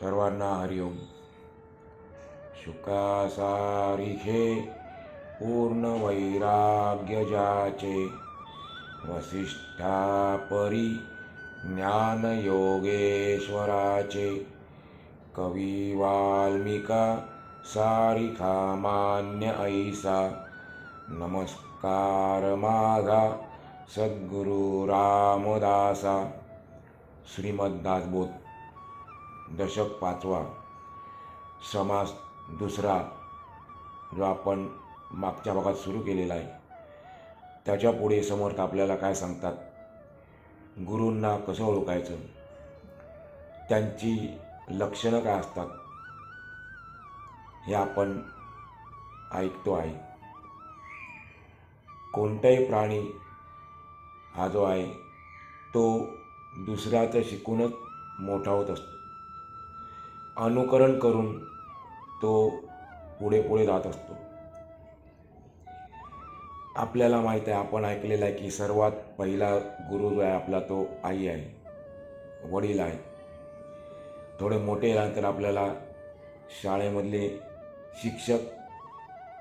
सर्वांना हरिओम शुकासारिखे पूर्ण वैराग्य जाचे वसिष्ठापरी ज्ञान योगेश्वराचे कवी वाल्मिका सारिखा मान्य ऐसा. नमस्कार माझा सद्गुरु रामदासा श्रीमद्दासबोध दशक पाचवा समास दुसरा जो आपण मागच्या भागात सुरू केलेला आहे. त्याच्या पुढे समर्थ आपल्याला काय सांगतात? गुरूंना कसं ओळखायचं? त्यांची लक्षणं काय असतात? हे आपण ऐकतो आहे. कोणताही प्राणी हा जो आहे तो दुसऱ्याचं शिकूनच मोठा होत असतो. अनुकरण करून तो पुढे पुढे जात असतो. आपल्याला माहीत आहे आपण ऐकलेलं आहे की सर्वात पहिला गुरु जो आहे आपला तो आई आहे वडील आहे. थोडे मोठे झाल्यानंतर आपल्याला शाळेमधले शिक्षक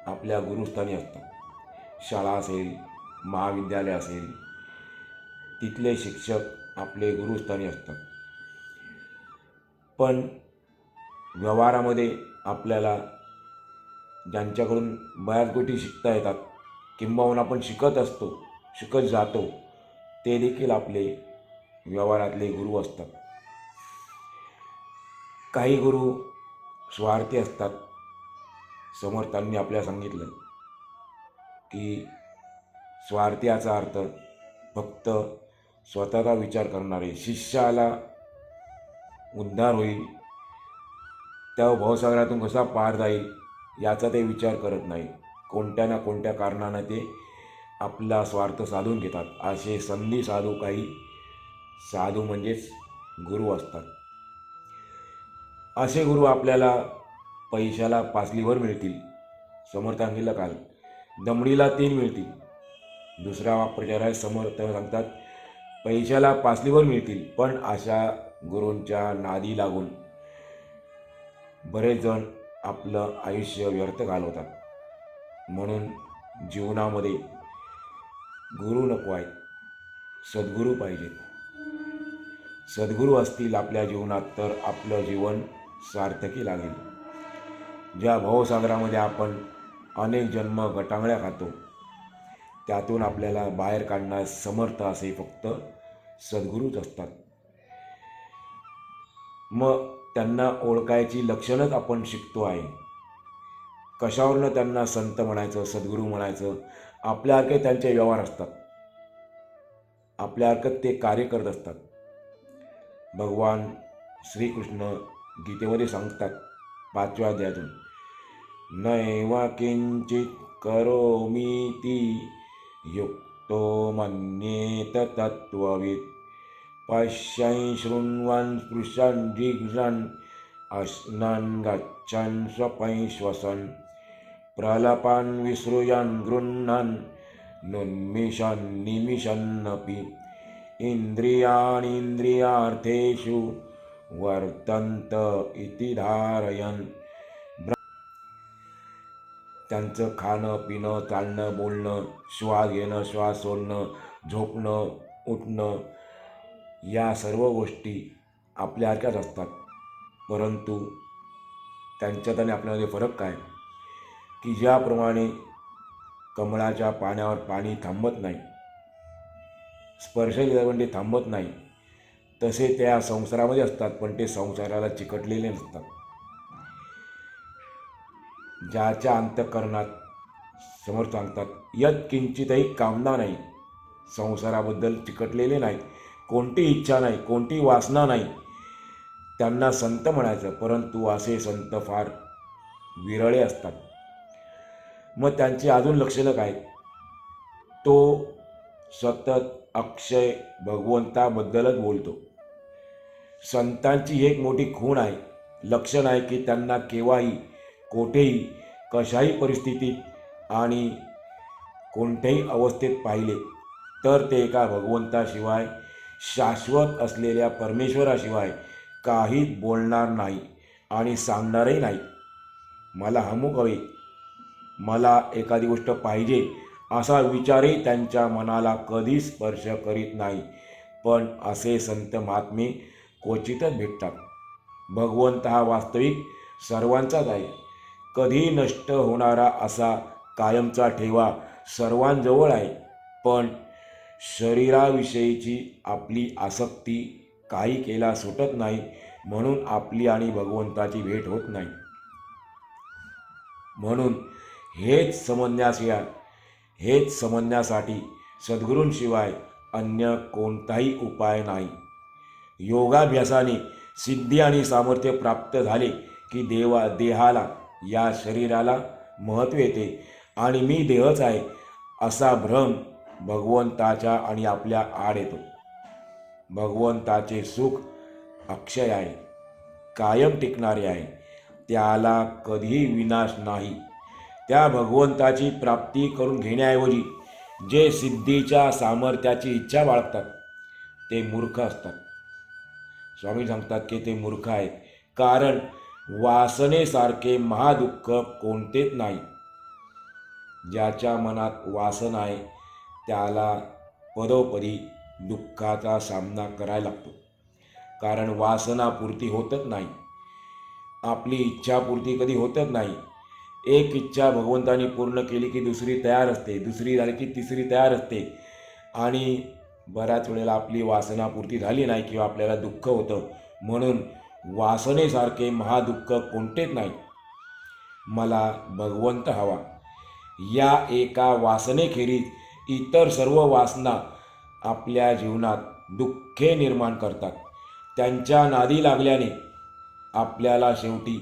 आपल्या गुरुस्थानी असतात. शाळा असेल महाविद्यालय असेल तिथले शिक्षक आपले गुरुस्थानी असतात. पण व्यवहारामध्ये आपल्याला ज्यांच्याकडून बऱ्याच गोष्टी शिकता येतात किंबहुना आपण शिकत असतो शिकत जातो ते देखील आपले व्यवहारातले गुरु असतात. काही गुरु स्वार्थी असतात. समर्थांनी आपल्याला सांगितलं की स्वार्थी याचा अर्थ फक्त स्वतःचा विचार करणारे शिष्याला उद्धार होईल त्या भवसागरातून कसा पार जाईल याचा ते विचार करत नाही. कोणत्या ना कोणत्या कारणानं ते आपला स्वार्थ साधून घेतात. असे संधी साधू काही साधू म्हणजेच गुरु असतात. असे गुरु आपल्याला पैशाला पासलीवर मिळतील. समर्थ सांगितलं काल. दमडीला तीन मिळतील. दुसरा प्रचार आहे समर्थ सांगतात पैशाला पासलीवर मिळतील. पण अशा गुरूंच्या नादी लागून बरेच जण आपलं आयुष्य व्यर्थ घालवतात. म्हणून जीवनामध्ये गुरु नको आहेत. सद्गुरू पाहिजेत. सद्गुरू असतील आपल्या जीवनात तर आपलं जीवन सार्थकी लागेल. ज्या भावसागरामध्ये आपण अनेक जन्म गटांगळ्या खातो त्यातून आपल्याला बाहेर काढण्यास समर्थ असे फक्त सद्गुरूच असतात. मग त्यांना ओळखायची लक्षणच आपण शिकतो आहे. कशावरनं त्यांना संत म्हणायचं सद्गुरू म्हणायचं आपल्यासारखे त्यांचे व्यवहार असतात. आपल्यासारखं ते कार्य करत असतात. भगवान श्रीकृष्ण गीतेमध्ये सांगतात पाचव्या अध्यायातून नैव किंचित करोमी ती युक्तो मन्येत तत्त्ववित्. पश्यन् शृण्वन् स्पृशन् जिघ्रन् अश्नन् गच्छन् स्वपन् श्वसन् प्रलपन् विसृजन् गृह्णन् नुन्मिषन् निमिषन्नपि इन्द्रियाणीन्द्रियार्थेषु वर्तन्त इति धारयन्। त्यांचं खाणं पिणं चालणं बोलणं श्वास घेणं श्वास सोडणं झोपणं उठणं या सर्व गोष्टी आपल्यासारख्याच असतात. परंतु त्यांच्यात आणि आपल्यामध्ये फरक काय? की ज्याप्रमाणे कमळाच्या पाण्यावर पाणी थांबत नाही स्पर्श केला पण ते थांबत नाही तसे त्या संसारामध्ये असतात पण ते संसाराला चिकटलेले नसतात. ज्याच्या अंतकरणात समोर सांगतात यत किंचितही कामना नाही संसाराबद्दल चिकटलेले नाहीत कोणती इच्छा नाही कोणती वासना नाही. त्यांना संत म्हणायचं परंतु असे संत फार विरळे असतात. मग त्यांची अजून लक्षणं काय? तो सतत अक्षय भगवंताबद्दलच बोलतो. संतांची एक मोठी खूण आहे. लक्षण आहे की त्यांना केव्हाही कोठेही कशाही परिस्थितीत आणि कोणत्याही अवस्थेत पाहिले तर ते एका भगवंताशिवाय शाश्वत असलेल्या परमेश्वराशिवाय काहीच बोलणार नाही आणि सांगणारही नाही. मला अमुक हवे. मला एखादी गोष्ट पाहिजे असा विचारही त्यांच्या मनाला कधी स्पर्श करीत नाही. पण असे संत महात्मे क्वचितच भेटतात. भगवंत हा वास्तविक सर्वांचाच आहे. कधी नष्ट होणारा असा कायमचा ठेवा सर्वांजवळ आहे. पण शरीराविषयीची आपली आसक्ती काही केला सुटत नाही म्हणून आपली आणि भगवंताची भेट होत नाही. म्हणून हेच समजण्यास या हेच समजण्यासाठी सद्गुरूंशिवाय अन्य कोणताही उपाय नाही. योगाभ्यासाने सिद्धी आणि सामर्थ्य प्राप्त झाले की देवा देहाला या शरीराला महत्त्व येते आणि मी देहच आहे असा भ्रम भगवंताच्या आणि आपल्या आड येतो भगवंताचे सुख अक्षय आहे कायम टिकणारे आहे. त्याला कधीही विनाश नाही. त्या भगवंताची प्राप्ती करून घेण्याऐवजी जे सिद्धीच्या सामर्थ्याची इच्छा बाळगतात ते मूर्ख असतात. स्वामी सांगतात की ते मूर्ख आहेत कारण वासनेसारखे महादुःख कोणतेच नाही. ज्याच्या मनात वासना आहे त्याला पदोपदी दुःखाचा सामना करायला लागतो. कारण वासनापूर्ती होतच नाही. आपली इच्छापूर्ती कधी होतच नाही. एक इच्छा भगवंतानी पूर्ण केली की दुसरी तयार असते. दुसरी झाली की तिसरी तयार असते. आणि बऱ्याच वेळेला आपली वासनापूर्ती झाली नाही किंवा आपल्याला दुःख होतं. म्हणून वासनेसारखे महादुःख कोणतेच नाही. मला भगवंत हवा. या एका वासनेखेरीज इतर सर्व वासना आपल्या जीवनात दुःखे निर्माण करतात. त्यांच्या नादी लागल्याने आपल्याला शेवटी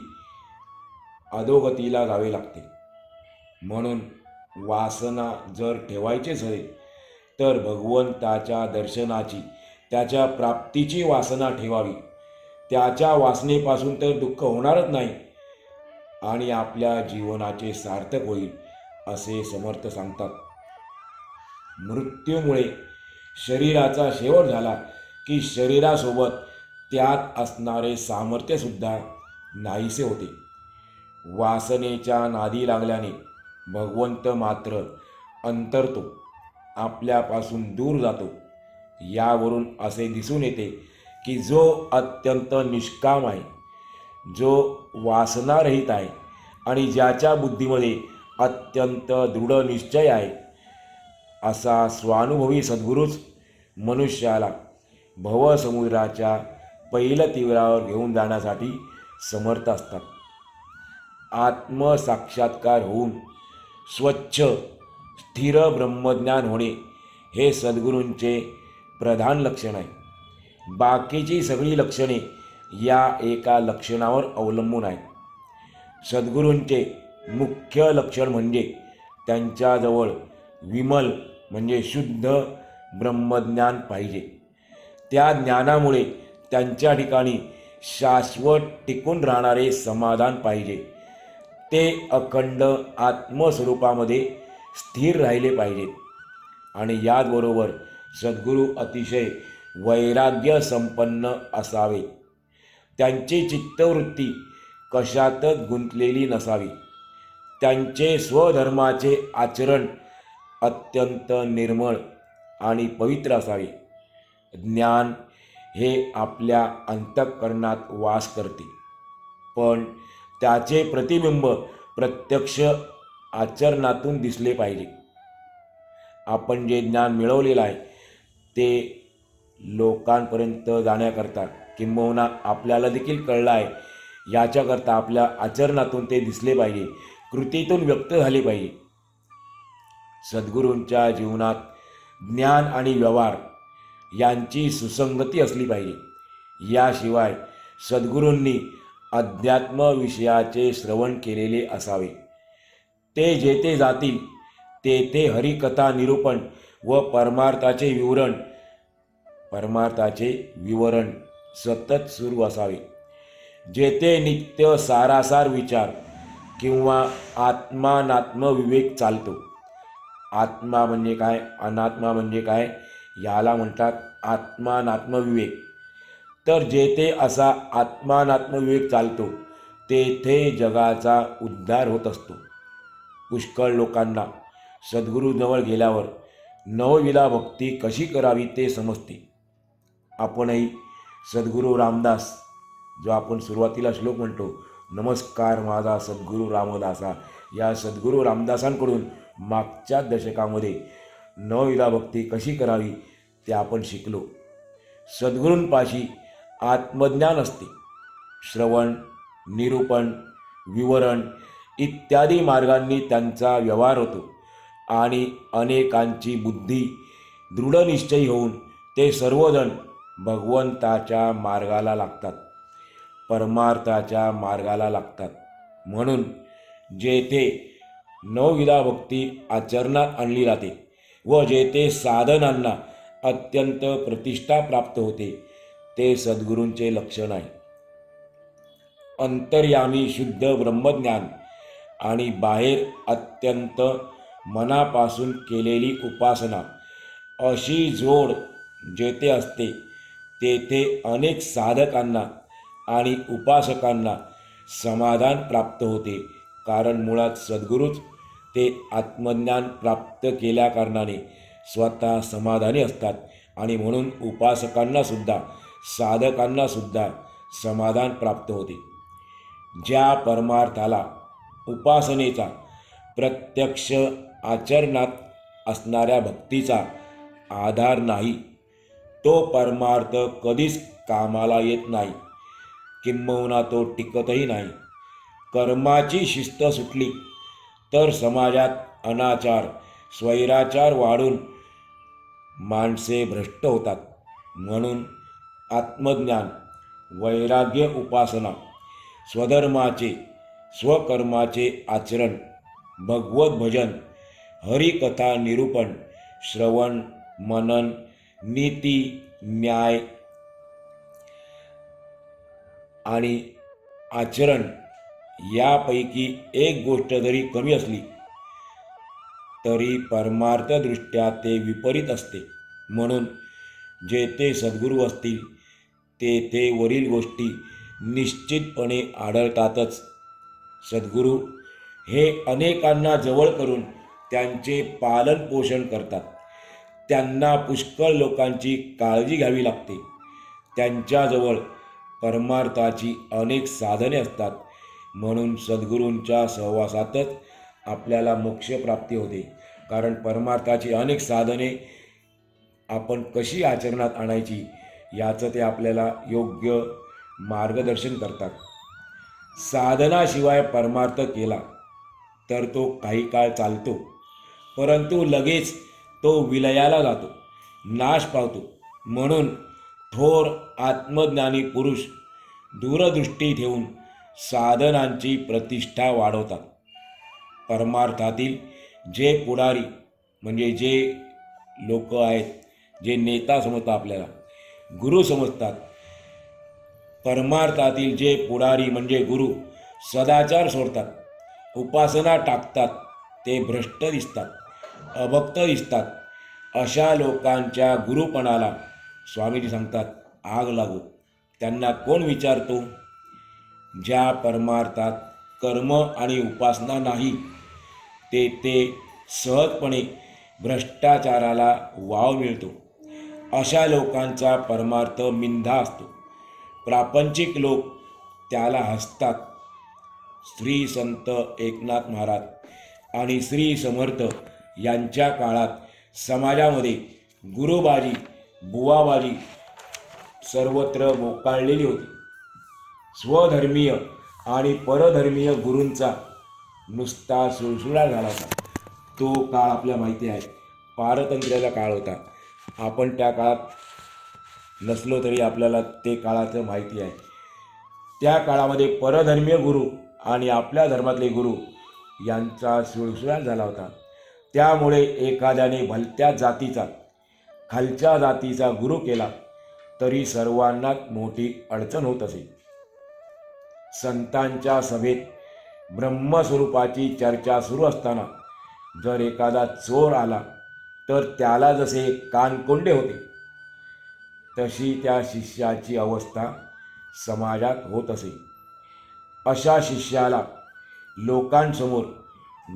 अधोगतीला जावे लागते. म्हणून वासना जर ठेवायचीच असेल तर भगवंताच्या दर्शनाची त्याच्या प्राप्तीची वासना ठेवावी. त्याच्या वासनेपासून तर दुःख होणारच नाही आणि आपल्या जीवनाचे सार्थक होईल असे समर्थ सांगतात. मृत्यूमुळे शरीराचा शेवट झाला की शरीरासोबत त्यात असणारे सामर्थ्यसुद्धा नाहीसे होते. वासनेच्या नादी लागल्याने भगवंत मात्र अंतरतो आपल्यापासून दूर जातो. यावरून असे दिसून येते की जो अत्यंत निष्काम आहे जो वासनारहित आहे आणि ज्याच्या बुद्धीमध्ये अत्यंत दृढ निश्चय आहे असा स्वानुभवी सद्गुरूच मनुष्याला भवसमुद्राच्या पहिल्या तीव्रावर घेऊन जाण्यासाठी समर्थ असतात. आत्मसाक्षात्कार होऊन स्वच्छ स्थिर ब्रह्मज्ञान होणे हे सद्गुरूंचे प्रधान लक्षण आहे. बाकीची सगळी लक्षणे या एका लक्षणावर अवलंबून आहेत. सद्गुरूंचे मुख्य लक्षण म्हणजे त्यांच्याजवळ विमल म्हणजे शुद्ध ब्रह्मज्ञान पाहिजे. त्या ज्ञानामुळे त्यांच्या ठिकाणी शाश्वत टिकून राहणारे समाधान पाहिजे. ते अखंड आत्मस्वरूपामध्ये स्थिर राहिले पाहिजेत आणि याचबरोबर सद्गुरू अतिशय वैराग्य संपन्न असावे. त्यांची चित्तवृत्ती कशातच गुंतलेली नसावी. त्यांचे स्वधर्माचे आचरण अत्यंत निर्मळ आणि पवित्र असावे. ज्ञान हे आपल्या अंतःकरणात वास करते. पण त्याचे प्रतिबिंब प्रत्यक्ष आचरणातून दिसले पाहिजे. आपण जे ज्ञान मिळवलेलं आहे ते लोकांपर्यंत जाण्याकरता किंबहुना आपल्याला देखील कळलं आहे याच्याकरता आपल्या आचरणातून ते दिसले पाहिजे कृतीतून व्यक्त झाले पाहिजे. सद्गुरूंच्या जीवनात ज्ञान आणि व्यवहार यांची सुसंगती असली पाहिजे. याशिवाय सद्गुरूंनी अध्यात्म विषयाचे श्रवण केलेले असावे. ते जेथे जातील तेथे हरिकथा निरूपण व परमार्थाचे विवरण परमार्थाचे विवरण सतत सुरू असावे. जेथे नित्य सारासार विचार किंवा आत्मानात्म विवेक चालतो. आत्मा म्हणजे काय? अनात्मा म्हणजे काय? याला म्हणतात आत्मानात्मविवेक. तर जेथे असा आत्मानात्मविवेक चालतो तेथे जगाचा उद्धार होत असतो. पुष्कळ लोकांना सद्गुरूजवळ गेल्यावर नवविला भक्ती कशी करावी ते समजते. आपणही सद्गुरू रामदास जो आपण सुरुवातीला श्लोक म्हणतो नमस्कार माझा सद्गुरू रामदासा या सद्गुरू रामदासांकडून मागच्या दशकामध्ये नवविधा भक्ती कशी करावी ते आपण शिकलो. सद्गुरूंपाशी आत्मज्ञान असते. श्रवण निरूपण विवरण इत्यादी मार्गांनी त्यांचा व्यवहार होतो आणि अनेकांची बुद्धी दृढनिश्चयी होऊन ते सर्वजण भगवंताच्या मार्गाला लागतात. परमार्थाच्या मार्गाला लागतात. म्हणून जेथे नवविधा भक्ती आचरणात आणली जाते व जेथे साधनांना अत्यंत प्रतिष्ठा प्राप्त होते ते सद्गुरूंचे लक्षण आहे. अंतर्यामी शुद्ध ब्रह्मज्ञान आणि बाहेर अत्यंत मनापासून केलेली उपासना अशी जोड जेथे असते तेथे अनेक साधकांना आणि उपासकांना समाधान प्राप्त होते कारण मुळात सद्गुरूच ते आत्मज्ञान प्राप्त केल्याकारणाने स्वतः समाधानी असतात. आणि म्हणून उपासकांनासुद्धा साधकांनासुद्धा समाधान प्राप्त होते. ज्या परमार्थाला उपासनेचा प्रत्यक्ष आचरणात असणाऱ्या भक्तीचा आधार नाही तो परमार्थ कधीच कामाला येत नाही किंबहुना तो टिकतही नाही. कर्माची शिस्त सुटली तर समाजात अनाचार स्वैराचार वाढून माणसे भ्रष्ट होतात. म्हणून आत्मज्ञान वैराग्य उपासना स्वधर्माचे स्वकर्माचे आचरण भगवत भजन हरिकथा निरूपण श्रवण मनन नीती न्याय आणि आचरण यापैकी एक गोष्ट जरी कमी असली तरी परमार्थदृष्ट्या ते विपरीत असते. म्हणून जेथे सद्गुरू असतील तेथे वरील गोष्टी निश्चितपणे आढळतातच. सद्गुरू हे अनेकांना जवळ करून त्यांचे पालन पोषण करतात. त्यांना पुष्कळ लोकांची काळजी घ्यावी लागते. त्यांच्याजवळ परमार्थाची अनेक साधने असतात. म्हणून सद्गुरूंच्या सहवासातच आपल्याला मोक्षप्राप्ती होते. कारण परमार्थाची अनेक साधने आपण कशी आचरणात आणायची याचं ते आपल्याला योग्य मार्गदर्शन करतात. साधनाशिवाय परमार्थ केला तर तो काही काळ चालतो परंतु लगेच तो विलयाला जातो नाश पावतो. म्हणून थोर आत्मज्ञानी पुरुष दूरदृष्टी ठेवून साधनांची प्रतिष्ठा वाढवतात. परमार्थातील जे पुढारी म्हणजे जे लोक आहेत जे नेता समजतात आपल्याला गुरु समजतात. परमार्थातील जे पुढारी म्हणजे गुरु सदाचार सोडतात उपासना टाकतात ते भ्रष्ट दिसतात अभक्त दिसतात. अशा लोकांच्या गुरुपणाला स्वामीजी सांगतात आग लागू. त्यांना कोण विचारतो? ज्या परमार्थात कर्म आणि उपासना नाही ते ते सहजपणे भ्रष्टाचाराला वाव मिळतो. अशा लोकांचा परमार्थ मिंधा असतो. प्रापंचिक लोक त्याला हसतात. श्री संत एकनाथ महाराज आणि श्री समर्थ यांच्या काळात समाजामध्ये गुरुबाजी बुवाबाजी सर्वत्र मोकाळलेली होती. स्वधर्मीय आणि परधर्मीय गुरूंचा नुसता सुळसुळा झाला होता. तो काळ आपल्या माहिती आहे. पारतंत्र्याचा काळ होता. आपण त्या काळात नसलो तरी आपल्याला ते काळाचं माहिती आहे. त्या काळामध्ये परधर्मीय गुरु आणि आपल्या धर्मातले गुरु यांचा सुळसुळा झाला होता. त्यामुळे एखाद्याने भलत्या जातीचा खालच्या जातीचा गुरु केला तरी सर्वांनाच मोठी अडचण होत असे. संतांच्या सभेत ब्रह्मस्वरूपाची चर्चा सुरू असताना जर एखादा चोर आला तर त्याला जसे कानकोंडे होते तशी त्या शिष्याची अवस्था समाजात होत असे. अशा शिष्याला लोकांसमोर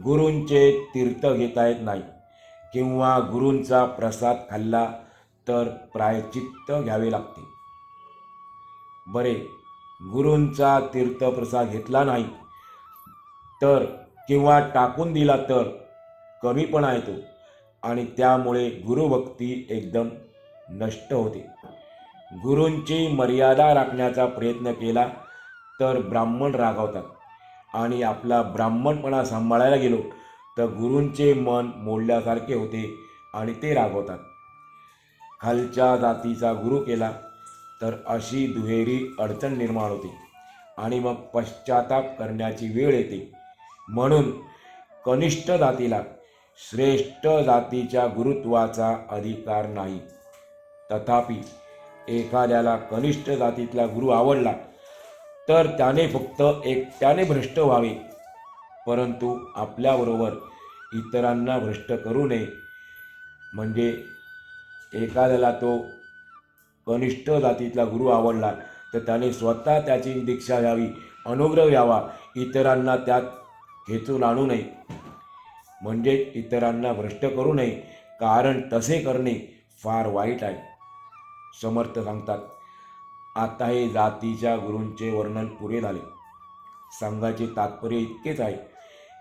गुरूंचे तीर्थ घेता येत नाही किंवा गुरूंचा प्रसाद खाल्ला तर प्रायचित्त घ्यावे लागते. बरे गुरूंचा तीर्थप्रसाद घेतला नाही तर किंवा टाकून दिला तर कमीपणा येतो आणि त्यामुळे गुरुभक्ती एकदम नष्ट होते. गुरूंची मर्यादा राखण्याचा प्रयत्न केला तर ब्राह्मण रागावतात. आणि आपला ब्राह्मणपणा सांभाळायला गेलो तर गुरूंचे मन मोडल्यासारखे होते आणि ते रागवतात. खालच्या जातीचा गुरु केला तर अशी दुहेरी अडचण निर्माण होते. आणि मग पश्चाताप करण्याची वेळ येते. म्हणून कनिष्ठ जातीला श्रेष्ठ जातीच्या गुरुत्वाचा अधिकार नाही. तथापि एखाद्याला कनिष्ठ जातीतला गुरु आवडला तर त्याने फक्त एकट्याने भ्रष्ट व्हावे. परंतु आपल्याबरोबर इतरांना भ्रष्ट करू नये. म्हणजे एखाद्याला तो कनिष्ठ जातीतला गुरु आवडला. तर त्याने स्वतः त्याची दीक्षा घ्यावी अनुग्रह घ्यावा. इतरांना त्यात खेचून आणू नये. म्हणजे इतरांना भ्रष्ट करू नये. कारण तसे करणे फार वाईट आहे. समर्थ सांगतात आता हे जातीच्या गुरूंचे वर्णन पुरे झाले. सांगायचे तात्पर्य इतकेच आहे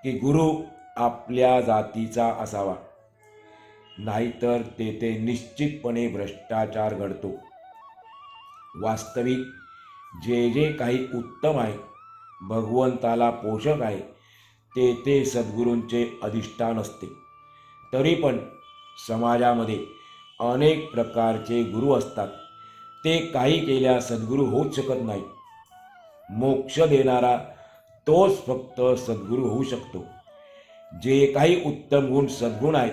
की गुरु आपल्या जातीचा असावा. नाहीतर तेथे निश्चितपणे भ्रष्टाचार घडतो. वास्तविक. जे जे काही उत्तम आहे भगवंताला पोषक आहे ते ते सद्गुरूंचे अधिष्ठान असते. तरी पण समाजामध्ये अनेक प्रकारचे गुरु असतात. ते काही केल्या सद्गुरू होऊच शकत नाही. मोक्ष देणारा तोच फक्त सद्गुरू होऊ शकतो. जे काही उत्तम गुण सद्गुण आहेत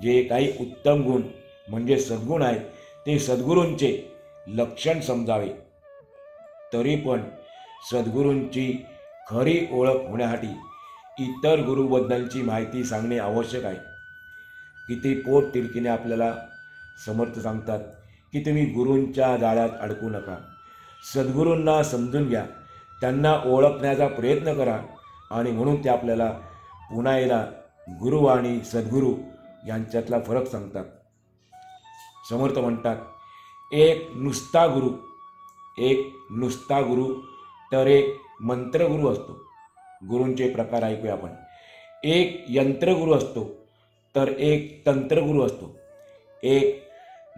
जे काही उत्तम गुण म्हणजे सद्गुण आहेत ते सद्गुरूंचे लक्षण समजावे. तरी पण सद्गुरूंची खरी ओळख होण्यासाठी इतर गुरुबद्दलची माहिती सांगणे आवश्यक आहे. किती पोट तिरकीने आपल्याला समर्थ सांगतात की तुम्ही गुरूंच्या जाळ्यात अडकू नका. सद्गुरूंना समजून घ्या. त्यांना ओळखण्याचा प्रयत्न करा आणि म्हणून ते आपल्याला पुन्हा एकदा गुरु आणि सद्गुरू यांच्यातला फरक सांगतात. समर्थ म्हणतात एक नुसता गुरु. एक नुसता गुरु तर एक मंत्रगुरू असतो. गुरूंचे प्रकार ऐकूया आपण. एक यंत्रगुरू असतो तर एक तंत्रगुरू असतो. एक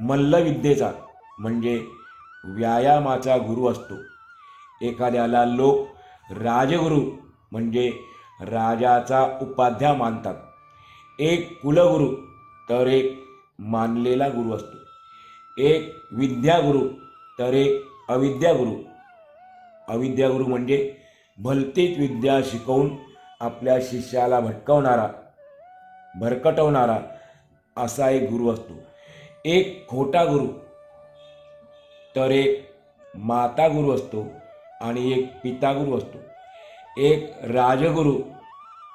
मल्लविद्येचा म्हणजे व्यायामाचा गुरु असतो. एखाद्याला लोक राजगुरू म्हणजे राजाचा उपाध्या मानतात. एक कुलगुरू तर एक मानलेला गुरु असतो. एक विद्यागुरू तर एक अविद्यागुरू. अविद्यागुरू म्हणजे भलतीच विद्या शिकवून आपल्या शिष्याला भटकवणारा भरकटवणारा असा एक गुरु असतो. एक खोटा गुरु तर एक माता गुरु असतो आणि एक पिता गुरु असतो. एक राजगुरू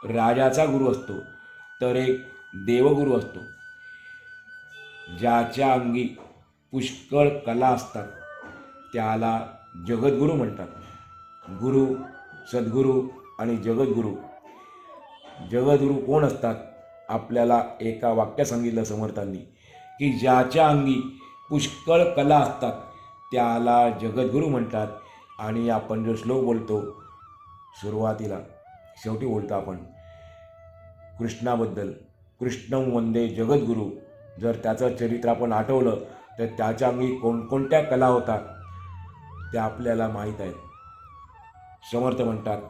राजाचा गुरु असतो तर एक देवगुरू असतो. ज्याच्या अंगी पुष्कळ कला असतात. त्याला जगद्गुरू म्हणतात. गुरु सद्गुरू आणि जगद्गुरू. जगद्गुरू कोण असतात? आपल्याला एका वाक्यात सांगितलं समर्थांनी की ज्याच्या अंगी पुष्कळ कला असतात त्याला जगद्गुरू म्हणतात. आणि आपण जो श्लोक बोलतो सुरुवातीला शेवटी बोलतो आपण कृष्णाबद्दल कृष्ण वंदे जगद्गुरू. जर त्याचं चरित्र आपण आठवलं तर त्याच्या अंगी कोणकोणत्या कला होतात त्या आपल्याला माहीत आहेत. समर्थ म्हणतात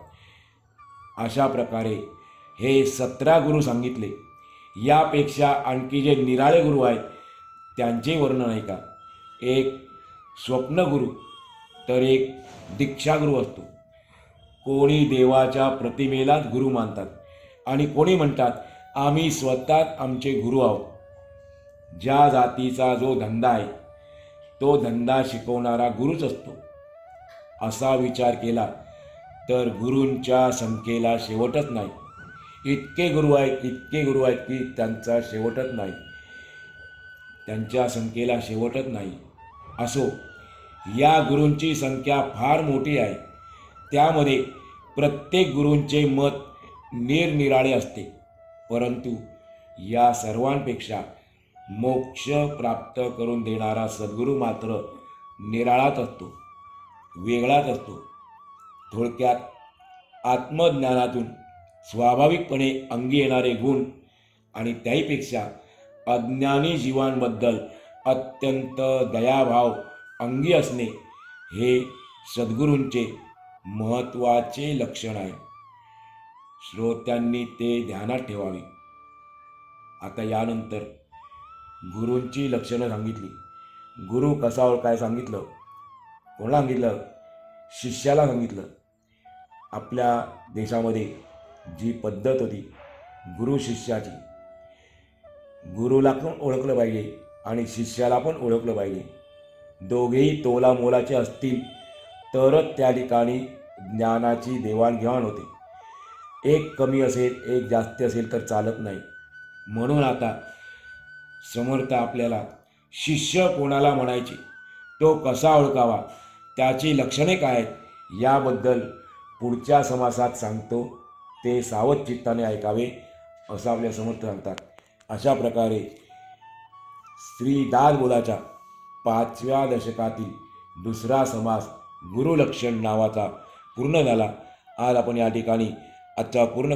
अशा प्रकारे हे सतरा गुरु सांगितले. यापेक्षा आणखी जे निराळे गुरु आहेत त्यांचे वर्णन आहे का एक स्वप्नगुरु तर एक दीक्षागुरु असतो. कोणी देवाच्या प्रतिमेलाच गुरु मानतात आणि कोणी म्हणतात आम्ही स्वतःच आमचे गुरु आहोत. ज्या जातीचा जो धंदा आहे तो धंदा शिकवणारा गुरुच असतो. असा विचार केला तर गुरूंच्या संख्येला शेवटच नाही. इतके गुरु आहेत इतके गुरु आहेत की त्यांचा शेवटच नाही. त्यांच्या संख्येला शेवटच नाही. असो या गुरूंची संख्या फार मोठी आहे. त्यामध्ये प्रत्येक गुरूंचे मत निरनिराळे असते. परंतु या सर्वांपेक्षा मोक्ष प्राप्त करून देणारा सद्गुरू मात्र निराळाच असतो वेगळाच असतो. थोडक्यात आत्मज्ञानातून स्वाभाविकपणे अंगी येणारे गुण आणि त्याहीपेक्षा अज्ञानी जीवांबद्दल अत्यंत दयाभाव अंगी असणे हे सद्गुरूंचे महत्त्वाचे लक्षण आहे. श्रोत्यांनी ते ध्यानात ठेवावे. आता यानंतर गुरूंची लक्षणं सांगितली. गुरु कसा ओळखाय सांगितलं? कोणाला सांगितलं? शिष्याला सांगितलं. आपल्या देशामध्ये जी पद्धत होती गुरु शिष्याची गुरुला पण ओळखलं पाहिजे आणि शिष्याला पण ओळखलं पाहिजे. दोघेही तोला मोलाचे असतील तरच त्या ठिकाणी ज्ञानाची देवाणघेवाण होते. एक कमी असेल एक जास्त असेल तर चालत नाही. म्हणून आता समर्थ आपल्याला शिष्य कोणाला म्हणायचे? तो कसा ओळखावा? त्याची लक्षणे काय आहेत? याबद्दल पुढच्या समासात सांगतो. ते सावध चित्ताने ऐकावे असं आपल्या समर्थ सांगतात. अशा प्रकारे श्री दासबोधाच्या पाचव्या दशकातील दुसरा समास गुरुलक्षण नावाचा पूर्ण झाला. आज आपण या ठिकाणी आजचा पूर्ण